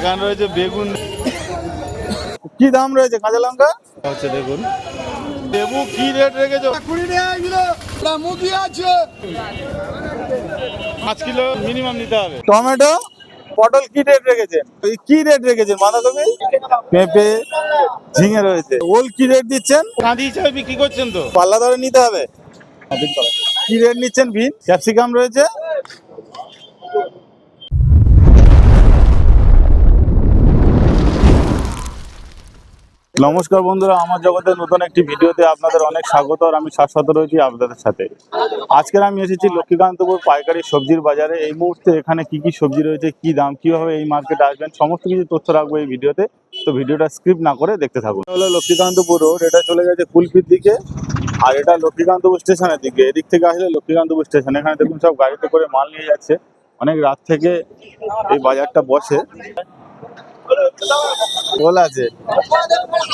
এখানে রয়েছে বেগুন। কি দাম রয়েছে কাঁচা লঙ্কা? হচ্ছে দেখুন। লেবু কি রেট রেখেছো? কুড়ি টাকা আছে। পাঁচ কিলো মিনিমাম নিতে হবে। টমেটো পটল কি রেট রেখেছেন কি রেট রেখেছেন বাঁধাকপি পেঁপে ঝিঙে রয়েছে। ওল কি রেট দিচ্ছেন? কাঁদি হিসাবে বিক্রি করছেন তো। পাল্লা ধরে নিতে হবে। কি রেট নিচ্ছেন বিন? ক্যাপসিকাম রয়েছে? নমস্কার বন্ধুরা, আমার জগতের নতুন একটি ভিডিওতে আপনাদের অনেক স্বাগত আর আমি শাশ্বত রয়েছি আপনাদের সাথে। আজকের আমি এসেছি লক্ষ্মীকান্তপুর পাইকারি সবজির বাজারে। এই মুহূর্তে এখানে কি কি সবজি রয়েছে, কি দাম, কীভাবে এই মার্কেটে আসবেন, সমস্ত কিছু তথ্য রাখব এই ভিডিওতে। তো ভিডিওটা স্ক্রিপ্ট না করে দেখতে থাকুন। হলো লক্ষ্মীকান্তপুর রোড এটা চলে গেছে কুলপির দিকে, আর এটা লক্ষ্মীকান্তপুর স্টেশনের দিকে। এদিক থেকে আসলে লক্ষ্মীকান্তপুর স্টেশন এখানে দেখুন সব গাড়িতে করে মাল নিয়ে যাচ্ছে। অনেক রাত থেকে এই বাজারটা বসে। ওল আছে।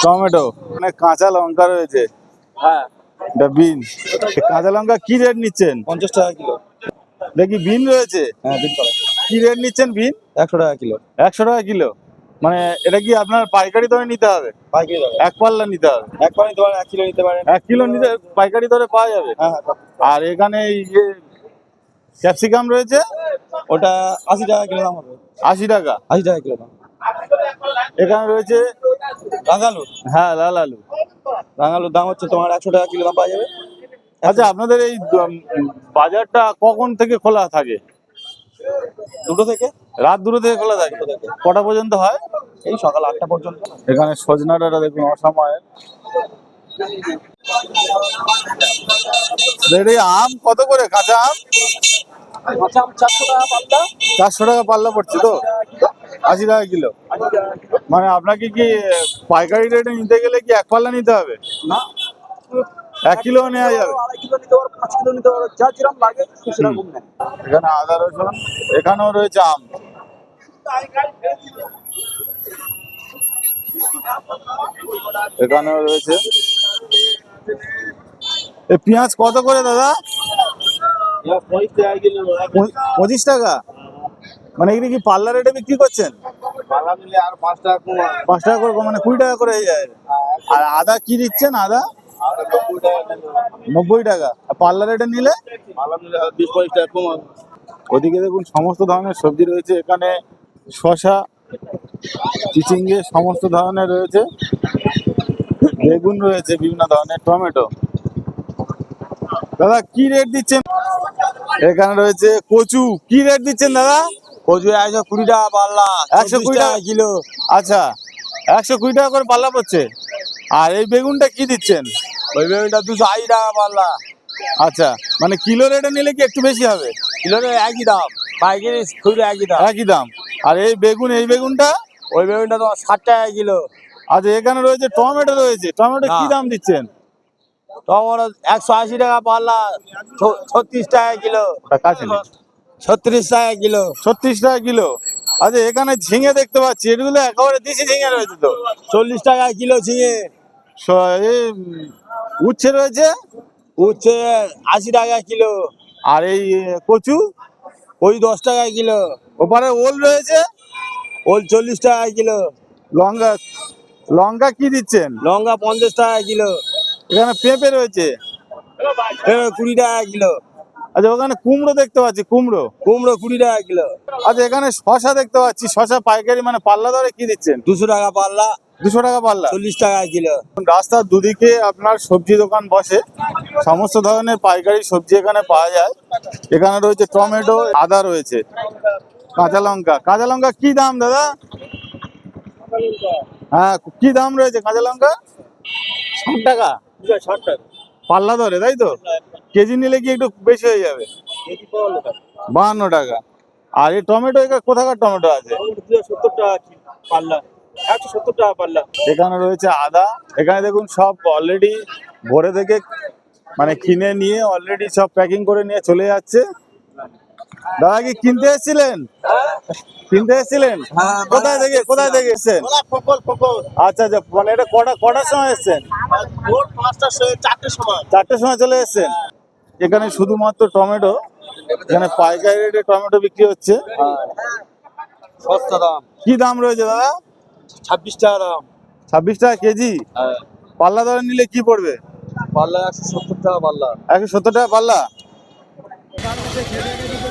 টমেটো। অনেক কাঁচা লঙ্কা রয়েছে। হ্যাঁ। এটা বিন। কাঁচা লঙ্কা কি রেট নিচ্ছেন? পঞ্চাশ টাকা কিলো। দেখি বিন রয়েছে? হ্যাঁ বিন কি রেট নিচ্ছেন বিন? একশো টাকা কিলো। একশো টাকা কিলো। মানে এটা কি আপনার পাইকারি দরে নিতে হবে? পাইকারি এক পাল্লা নিতে হবে। এক পানি নিতে পারেন এক কিলো নিতে পারেন। এক কিলো নিতে পাইকারি দরে পাওয়া যাবে? হ্যাঁ হ্যাঁ আর এখানে এই যে ক্যাপসিকাম রয়েছে? ওটা আশি টাকা কিলো দাম হবে। আশি টাকা। আশি টাকা কিলো দাম। এখানে রয়েছে রাঙালু হ্যাঁ লাল আলু। রাঙালুর দাম হচ্ছে তোমার একশো টাকা কিলো দাম পাওয়া যাবে। আচ্ছা আপনাদের এই বাজারটা কখন থেকে খোলা থাকে? দুটো থেকে? রাত দুটো থেকে খোলা থাকে? কটা পর্যন্ত হয়? এই সকাল আটটা পর্যন্ত। এখানে সজনা ডাটা দেখুন অসময়ের আম কত করে? কাঁচা আম? চারশো টাকা পাল্লা। চারশো টাকা পাল্লা পড়ছে তো? আশি টাকা কিলো। মানে আপনাকে কি পাইকারি রেটে নিতে গেলে কি এক পাল্লা নিতে হবে? না। এক কিলো নেওয়া যাবে। আড়াই কিলো নিতে পারো পাঁচ কিলো নিতে পারো যা যেরকম লাগে সেরকম নেয় এখানে আদা রসুন এখানেও রয়েছে আম। এখানেও রয়েছে। এ পেঁয়াজ কত করে দাদা? পঁচিশ টাকা পঁচিশ টাকা? মানে এগুলি কি পাল্লা রেটে বিক্রি করছেন? পাঁচ টাকা করে মানে কুড়ি টাকা করে যায়। আর আদা কি দিচ্ছেন আদা? নব্বই টাকা আর পাল্লা রেটে নিলে? বিশ পঁচিশ টাকা ওদিকে দেখুন সমস্ত ধরনের সবজি রয়েছে। এখানে শশা চিচিঙ্গে সমস্ত ধরনের রয়েছে। বেগুন রয়েছে বিভিন্ন ধরনের টমেটো। দাদা কি রেট দিচ্ছেন? এখানে রয়েছে কচু। কি রেট দিচ্ছেন দাদা? কচু একশো কুড়ি টাকা পাল্লা একশো কুড়ি টাকা কিলো। আচ্ছা একশো কুড়ি টাকা করে পাল্লা পড়ছে? আর এই বেগুনটা কি দিচ্ছেন? ওই বেগুনটা দুশো আশি টাকা পাল্লা। আচ্ছা মানে কিলো রেটে নিলে কি একটু বেশি হবে? কিলোটা একই দাম পাইকারি খুবই একই দাম। একই দাম। আর এই বেগুন এই বেগুনটা? ওই বেগুনটা তোমার ষাট টাকা কিলো। আচ্ছা এখানে রয়েছে টমেটো রয়েছে। টমেটো কি দাম দিচ্ছেন? তোমার একশো আশি টাকা পাল্লা ছত্রিশ টাকা কিলো। কাছে। ছত্রিশ টাকা কিলো। ছত্রিশ টাকা কিলো। আচ্ছা এখানে ঝিঙে দেখতে পাচ্ছি। এগুলো একেবারে দেশি ঝিঙে রয়েছে তো? চল্লিশ টাকা কিলো ঝিঙে। উচ্ছে রয়েছে? উচ্ছে আশি টাকা কিলো। আর এই কচু? ওই দশ টাকা কিলো। ওপারে ওল রয়েছে? ওল চল্লিশ টাকা কিলো। লঙ্কা লঙ্কা কি দিচ্ছেন? লঙ্কা পঞ্চাশ টাকা কিলো। এখানে পেঁপে রয়েছে। কুড়ি টাকা কিলো। আচ্ছা ওখানে কুমড়ো দেখতে পাচ্ছি কুমড়ো। কুমড়ো কুড়ি টাকা কিলো। আচ্ছা এখানে শশা দেখতে পাচ্ছি শশা পাইকারি মানে পাল্লা দরে কি দিচ্ছেন? দুশো টাকা পাল্লা। দুশো টাকা পাল্লা। চল্লিশ টাকা কিলো। রাস্তার দুদিকে আপনার সবজি দোকান বসে সমস্ত ধরনের পাইকারি সবজি এখানে পাওয়া যায়। এখানে রয়েছে টমেটো আদা রয়েছে কাঁচা লঙ্কা। কাঁচা লঙ্কা কি দাম দাদা? হ্যাঁ কি দাম রয়েছে কাঁচা লঙ্কা? ষাট টাকা। ষাট টাকা। পাল্লা ধরে তাই তো? কেজি নিলে কি একটু বেশি হয়ে যাবে? বাহান্ন টাকা। আর এই টমেটো এখানে কোথাকার টমেটো আছে? সত্তর টাকা পাল্লা একশো সত্তর টাকা পাল্লা এখানে রয়েছে আদা। এখানে দেখুন সব অলরেডি ভোরে থেকে মানে কিনে নিয়ে অলরেডি সব প্যাকিং করে নিয়ে চলে যাচ্ছে। দাদা কি কিনতে এসেছিলেন? কিনতে এসেছিলেন? হ্যাঁ, কোথায় থেকে কোথায় থেকে এসেছেন? আচ্ছা আচ্ছা মানে এটা কটা কটার সময় এসেছেন? চারটের সময় চলে এসেছেন? এখানে শুধুমাত্র টমেটো এখানে পাইকারি রেটে টমেটো বিক্রি হচ্ছে। সস্তা দাম। কি দাম রয়েছে দাদা? ছাব্বিশ টাকা দাম। ছাব্বিশ টাকা কেজি? হ্যাঁ। পাল্লা ধরে নিলে কি পড়বে? পাল্লা একশো সত্তর টাকা পাল্লা। একশো সত্তর টাকা পাল্লা?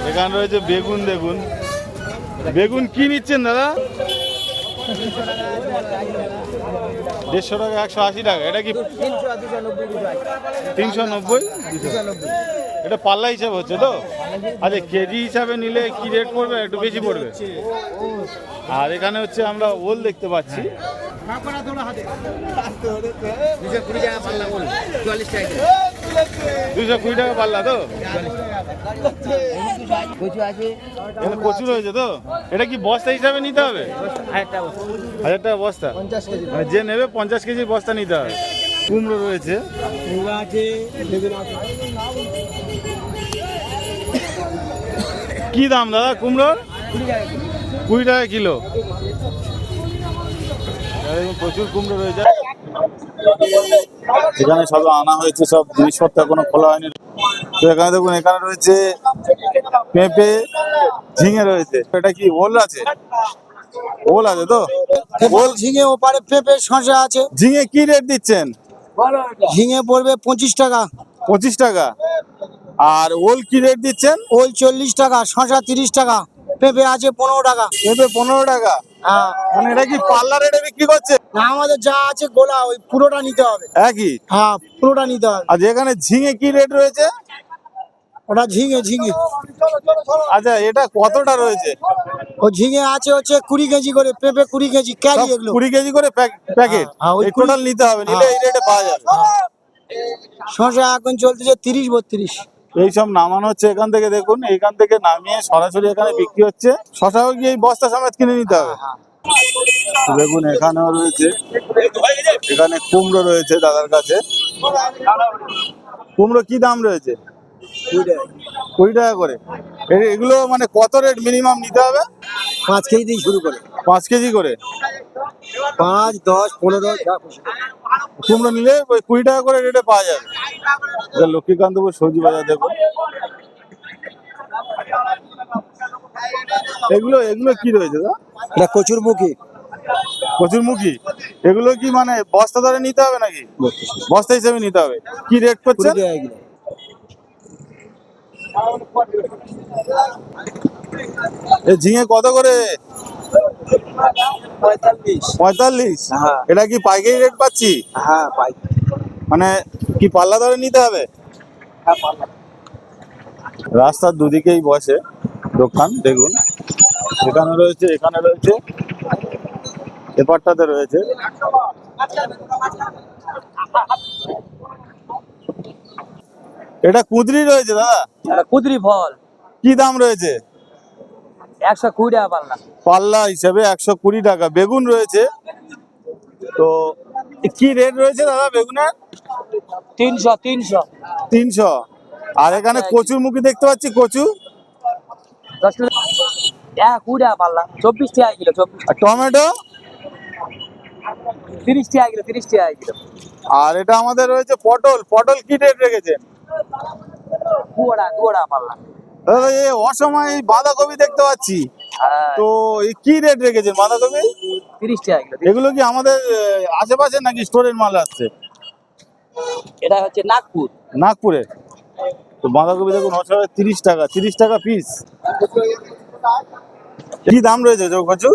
এখানে রয়েছে বেগুন দেখুন। বেগুন কি নিচ্ছেন দাদা? দেড়শো টাকা একশো আশি টাকা এটা কি তিনশো নব্বই এটা পাল্লা হিসাব হচ্ছে তো? আচ্ছা কেজি হিসাবে নিলে কি রেট পড়বে? একটু বেশি পড়বে। আর এখানে হচ্ছে আমরা ওল দেখতে পাচ্ছি। দুশো কুড়ি টাকা পাল্লা তো? এখানে প্রচুর হয়েছে তো? এটা কি বস্তা হিসাবে নিতে হবে? হাজার টাকা বস্তা? মানে যে নেবে পঞ্চাশ কেজির বস্তা নিতে হবে। কুমড়ো রয়েছে। কি দাম দাদা কুমড়োর? কুড়ি টাকা কিলো। প্রচুর কুমড়ো রয়েছে। এখানে সব আনা হয়েছে সব জিনিসপত্র এখনও খোলা হয়নি। তো এখানে দেখুন এখানে রয়েছে পেঁপে ঝিঙে রয়েছে। এটা কি ওল আছে? ওল আছে তো? ওল ঝিঙে ওপারে পেঁপে শসা আছে। ঝিঙে কি রেট দিচ্ছেন? ঝিঙে পড়বে পঁচিশ টাকা। পঁচিশ টাকা। আর ওল কি রেট দিচ্ছেন? ওল চল্লিশ টাকা শসা তিরিশ টাকা পেঁপে আছে পনেরো টাকা। পেঁপে পনেরো টাকা। হ্যাঁ। মানে এটা কি পাল্লা রেটে বিক্রি করছে? না আমাদের যা আছে গোলা ওই পুরোটা নিতে হবে। একই? হ্যাঁ পুরোটা নিতে হবে। আর যেখানে ঝিঙে কি রেট রয়েছে? ওটা ঝিঙে ঝিঙে। আচ্ছা এটা কতটা রয়েছে? ও ঝিঙে আছে হচ্ছে কুড়ি কেজি করে পেঁপে কুড়ি কেজি ক্যারি এগুলো। কুড়ি কেজি করে প্যাকেট? হ্যাঁ, ওই এই কুড়ি- টোটাল নিতে হবে নিলে এই রেটে পাওয়া যাবে। শসা এখন চলতেছে তিরিশ বত্রিশ। এই সব নামানো হচ্ছে এখান থেকে, দেখুন এখান থেকে নামিয়ে সরাসরি এখানে বিক্রি হচ্ছে। শশাও গিয়ে এই বস্তা সমেত কিনে নিতে হবে। দেখুন, এখানেও রয়েছে। এখানে কুমড়ো রয়েছে দাদার কাছে। কুমড়ো কি দাম রয়েছে? কুড়ি টাকা করে। এগুলো মানে কত রেট মিনিমাম নিতে হবে? পাঁচ কেজি দিয়ে শুরু করে। পাঁচ কেজি করে? পাঁচ দশ পনেরো। কুমড়ো নিলে ওই কুড়ি টাকা করে রেটে পাওয়া যাবে। এটা লক্ষ্মীকান্তপুর সবজি বাজার দেখুন এগুলো এগুলো কি রয়েছে দা এটা কচুরমুখী। কচুরমুখী? এগুলো কি মানে বস্তা ধরে নিতে হবে নাকি? বস্তা হিসেবে নিতে হবে। কি রেট এই ঝিঙে কত করে? পঁয়তাল্লিশ। হ্যাঁ। এটা কি পাইকারি রেট পাচ্ছি? হ্যাঁ পাই মানে কি পাল্লা ধরে নিতে হবে? হ্যাঁ রাস্তার দুদিকেই বসে দোকান দেখুন। এখানে রয়েছে এখানে রয়েছে। এপারটাতে রয়েছে। এটা কুদরি রয়েছে দাদা? কুদরি ফল। কি দাম রয়েছে? একশো কুড়ি টাকা পাল্লা। পাল্লা হিসাবে একশো কুড়ি টাকা। বেগুন রয়েছে। তো কি রেট রয়েছে দাদা বেগুনের? তিনশো তিনশো। তিনশো। আর এখানে কচুর মুখী দেখতে পাচ্ছি কচু। দশ কিলো এক কুড়ি টাকা পাল্লা। চব্বিশ টাকা কিলো চব্বিশ আর টমেটো? তিরিশ টাকা কিলো তিরিশ টাকা কিলো। আর এটা আমাদের রয়েছে পটল। পটল কি রেট রেখেছে? পাল্লা। অসময় এই বাঁধাকপি দেখতে পাচ্ছি। হ্যাঁ। তো কি রেট রেখেছেন বাঁধাকপি? তিরিশ টাকা এগুলো কি আমাদের আশেপাশে নাকি স্টোরের মাল আসছে? এটা হচ্ছে নাগপুর। নাগপুরে? তো বাঁধাকপি দেখুন অসময় তিরিশ টাকা তিরিশ টাকা পিস কি দাম রয়েছে যোগ কচু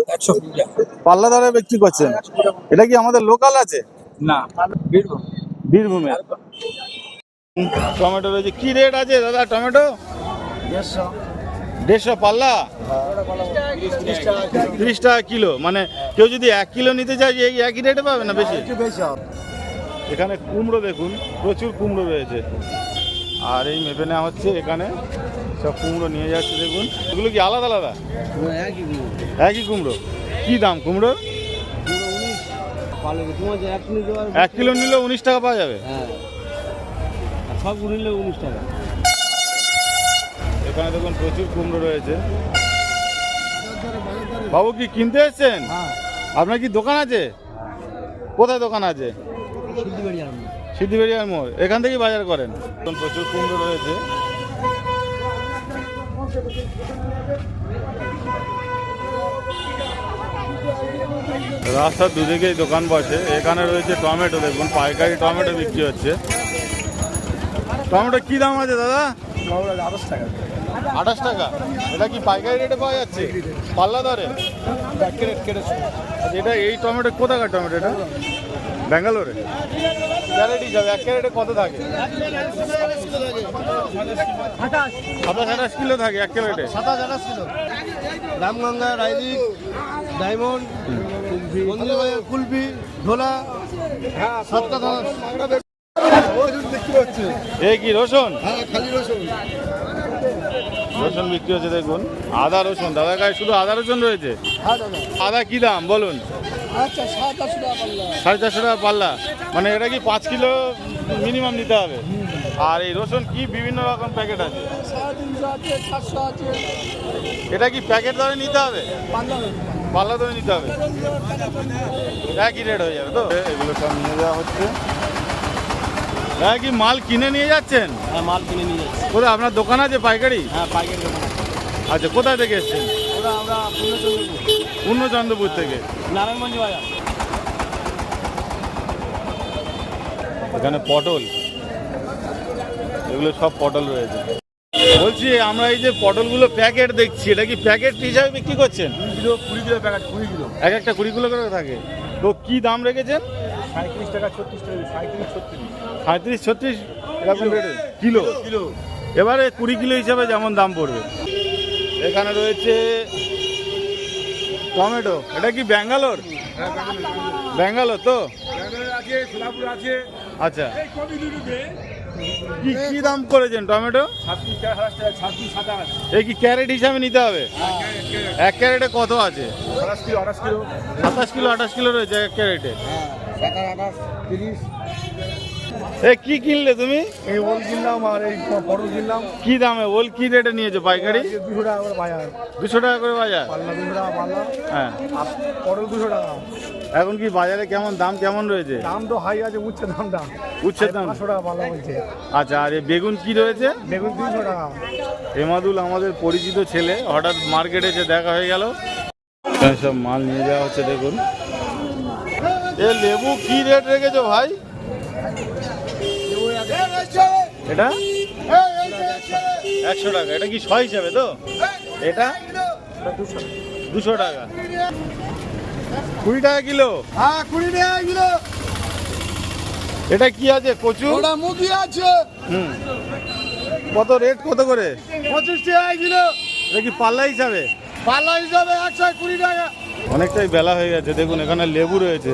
পাল্লা দরে বিক্রি করছেন? এটা কি আমাদের লোকাল আছে? না বীরভূম। বীরভূমে। টমেটো রয়েছে। কি রেট আছে দাদা টমেটো? দেড়শো। পাল্লা? তিরিশ টাকা কিলো মানে কেউ যদি এক কিলো নিতে চায় এই একই রেটে পাবে না বেশি? এখানে কুমড়ো দেখুন প্রচুর কুমড়ো রয়েছে। আর এই মেপে নেওয়া হচ্ছে এখানে সব কুমড়ো নিয়ে যাচ্ছে দেখুন। এগুলো কি আলাদা আলাদা? একই কুমড়ো। কি দাম কুমড়োর যে এক কিলো নিলে উনিশ টাকা পাওয়া যাবে। হ্যাঁ। সব নিলে উনিশ টাকা। এখানে দেখুন প্রচুর কুমড়ো রয়েছে। বাবু কি কিনতে এসছেন? হ্যাঁ। আপনার কি দোকান আছে? কোথায় দোকান আছে? সিদ্ধিবেড়িয়ার মোড়। এখান থেকেই বাজার করেন। প্রচুর কুমড়ো রয়েছে। রাস্তার দুদিকেই দোকান বসে। এখানে রয়েছে টমেটো। দেখুন পাইকারি টমেটো বিক্রি হচ্ছে। টমেটো কি দাম আছে দাদা? আঠাশ টাকা। এটা কি পাইকারি রেটে পাওয়া যাচ্ছে? পাল্লা দরে? আচ্ছা, এটা এই টমেটো কোথাকার টমেটো এটা? ব্যাঙ্গালোরে? ক্যারেট হিসাবে এক ক্যারেটে কত থাকে? সাতাশ আঠাশ কিলো থাকে এক ক্যারেটে? সাতাশ আঠাশ কিলো। রামগঙ্গা রাইদিক ডায়মন্ড সাতটা এই কি রসুন? হ্যাঁ খালি রসুন। রসুন বিক্রি হচ্ছে দেখুন। আদা রসুন দাদা গায়ে শুধু আদা রসুন রয়েছে? হ্যাঁ আদা কি দাম বলুন? আচ্ছা সাড়ে চারশো টাকা পাল্লা। মানে এটা কি পাঁচ কিলো মিনিমাম নিতে হবে? আর এই রসুন কি বিভিন্ন রকম প্যাকেট আছে? সাড়ে তিনশো আছে চারশো আছে। এটা কি প্যাকেট ধরে নিতে হবে? পাল্লা পাল্লা ধরে নিতে হবে? একই রেট হয়ে যাবে তো? এগুলো সব নিয়ে যাওয়া হচ্ছে। হ্যাঁ কি মাল কিনে নিয়ে যাচ্ছেন? হ্যাঁ মাল কিনে নিয়ে যাচ্ছি। কোথায় আপনার দোকান আছে পাইকারি? হ্যাঁ পাইকারি দোকান আছে। আচ্ছা কোথায় থেকে এসছেন? ওরা আমরা পূর্ণচন্দ্রপুর। পূর্ণচন্দ্রপুর থেকে। নারায়ণগঞ্জ বাজার। এখানে পটল। এগুলো সব পটল রয়েছে। বলছি আমরা এই যে পটলগুলো প্যাকেট দেখছি এটা কি প্যাকেট হিসাবে বিক্রি করছেন? কুড়ি কিলো কুড়ি কিলো প্যাকেট কুড়ি কিলো। এক একটা কুড়ি কিলো করে থাকে। তো কি দাম রেখেছেন? সাঁত্রিশ টাকা ছত্রিশ টাকা সাঁত্রিশ ছত্রিশ। সাঁত্রিশ ছত্রিশ এরকম রেটে কিলো? কিলো। এবারে কুড়ি কিলো হিসাবে যেমন দাম পড়বে। এখানে রয়েছে টমেটো। এটা কি ব্যাঙ্গালোর? ব্যাঙ্গালোর তো? আচ্ছা। কি কি দাম করেছেন টমেটো? এই কি ক্যারেট হিসাবে নিতে হবে? এক ক্যারেটে কত আছে? সাতাশ কিলো আঠাশ কিলো। রয়েছে এক ক্যারেটে। তিরিশ এ কি কিনলে তুমি? এই ওল কিনলাম আর এই পটল কিনলাম। কি দামে? ওল কি রেটে নিয়েছো পাইকারি? দুশো টাকা করে বাজার। দুশো টাকা করে বাজার? পাল্লা দুশো টাকা পাল্লা। হ্যাঁ। পটল দুশো টাকা। এখন কি বাজারে কেমন দাম কেমন রয়েছে? দাম তো হাই আছে দামটা উচ্ছের দাম। পাঁচশো টাকা পাল্লা বলছে। আচ্ছা আর এই বেগুন কি রয়েছে? বেগুন তিনশো টাকা। এমাদুল আমাদের পরিচিত ছেলে হঠাৎ মার্কেটে এসে দেখা হয়ে গেল। সব মাল নিয়ে যাওয়া হচ্ছে দেখুন। এ লেবু কি রেট রেখেছো ভাই? এটা? একশো টাকা এটা কি ছ হিসাবে তো? এটা? দুশো টাকা। কুড়ি টাকা কিলো? হ্যাঁ কুড়ি টাকা কিলো এটা কি আছে কচু? ওটা মুখি আছে হুম। কত রেট কত করে? পঁচিশ টাকা কিলো। এটা কি পাল্লা হিসাবে? পাল্লা হিসাবে একশো কুড়ি টাকা। অনেকটাই বেলা হয়ে গেছে। দেখুন এখানে লেবু রয়েছে।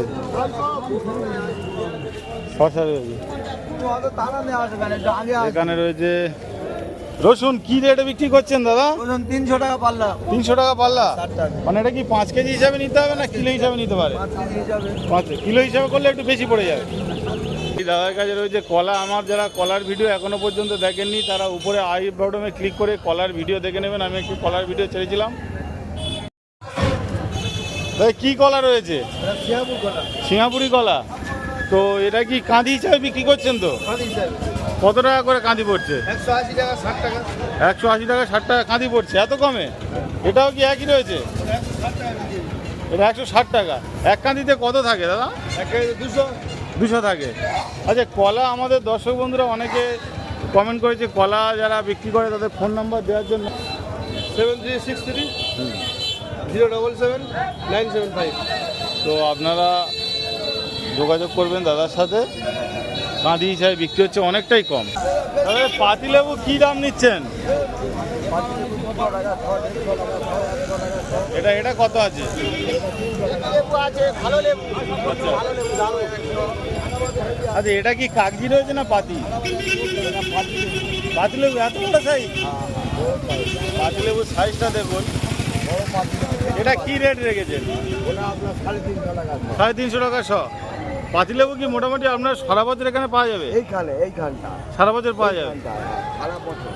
শশা রয়েছে। এখানে রয়েছে রসুন। কি রেটে বিক্রি করছেন দাদা? তিনশো টাকা পাল্লা। তিনশো টাকা পাল্লা? মানে এটা কি পাঁচ কেজি হিসাবে নিতে হবে না কিলো হিসাবে নিতে পারে? পাঁচ কিলো হিসাবে করলে একটু বেশি পড়ে যাবে। দাদার কাছে রয়েছে কলা। আমার যারা কলার ভিডিও এখনও পর্যন্ত দেখেননি তারা উপরে আই বটমে ক্লিক করে কলার ভিডিও দেখে নেবেন। আমি একটি কলার ভিডিও ছেড়েছিলাম। কি কলা রয়েছে? সিঙ্গাপুরি কলা তো এটা কি কাঁদি হিসাবে বিক্রি করছেন তো? কত টাকা করে কাঁদি পড়ছে? একশো আশি টাকা ষাট টাকা। একশো আশি টাকা ষাট টাকা কাঁদি পড়ছে এত কমে? এটাও কি একই রয়েছে? এটা একশো ষাট টাকা। এক কাঁদিতে কত থাকে দাদা? দুশো। দুশো থাকে। আচ্ছা কলা আমাদের দর্শক বন্ধুরা অনেকে কমেন্ট করেছে কলা যারা বিক্রি করে তাদের ফোন নাম্বার দেওয়ার জন্য। Seven three six three zero double seven nine seven five. তো আপনারা যোগাযোগ করবেন দাদার সাথে। কাঁদি হিসাবে বিক্রি হচ্ছে অনেকটাই কম। তবে পাতিলেবু কী দাম নিচ্ছেন? এটা এটা কত আছে? আচ্ছা। আচ্ছা এটা কি কাগজি রয়েছে না পাতি? পাতিলেবু এত বড় সাইজ পাতিলেবুর সাইজটা দেখুন। এটা কি রেট রেখেছেন? সাড়ে তিনশো টাকা সাড়ে তিনশো টাকা শ। পাতিলেবু কি মোটামুটি আপনার সারা বছর এখানে পাওয়া যাবে? এইখানে এইখানটা। সারা বছর পাওয়া যাবে? সারা বছর।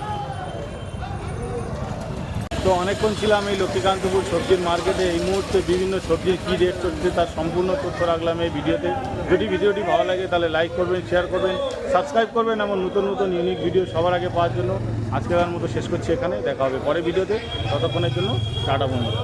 তো অনেকক্ষণ ছিলাম এই লক্ষ্মীকান্তপুর সবজির মার্কেটে। এই মুহূর্তে বিভিন্ন সবজির কী রেট চলছে তার সম্পূর্ণ তথ্য রাখলাম এই ভিডিওতে। যদি ভিডিওটি ভালো লাগে তাহলে লাইক করবেন শেয়ার করবেন সাবস্ক্রাইব করবেন এমন নতুন নতুন ইউনিক ভিডিও সবার আগে পাওয়ার জন্য। আজকের মতো শেষ করছি এখানে। দেখা হবে পরে ভিডিওতে। ততক্ষণের জন্য টাটা বন্ধুরা।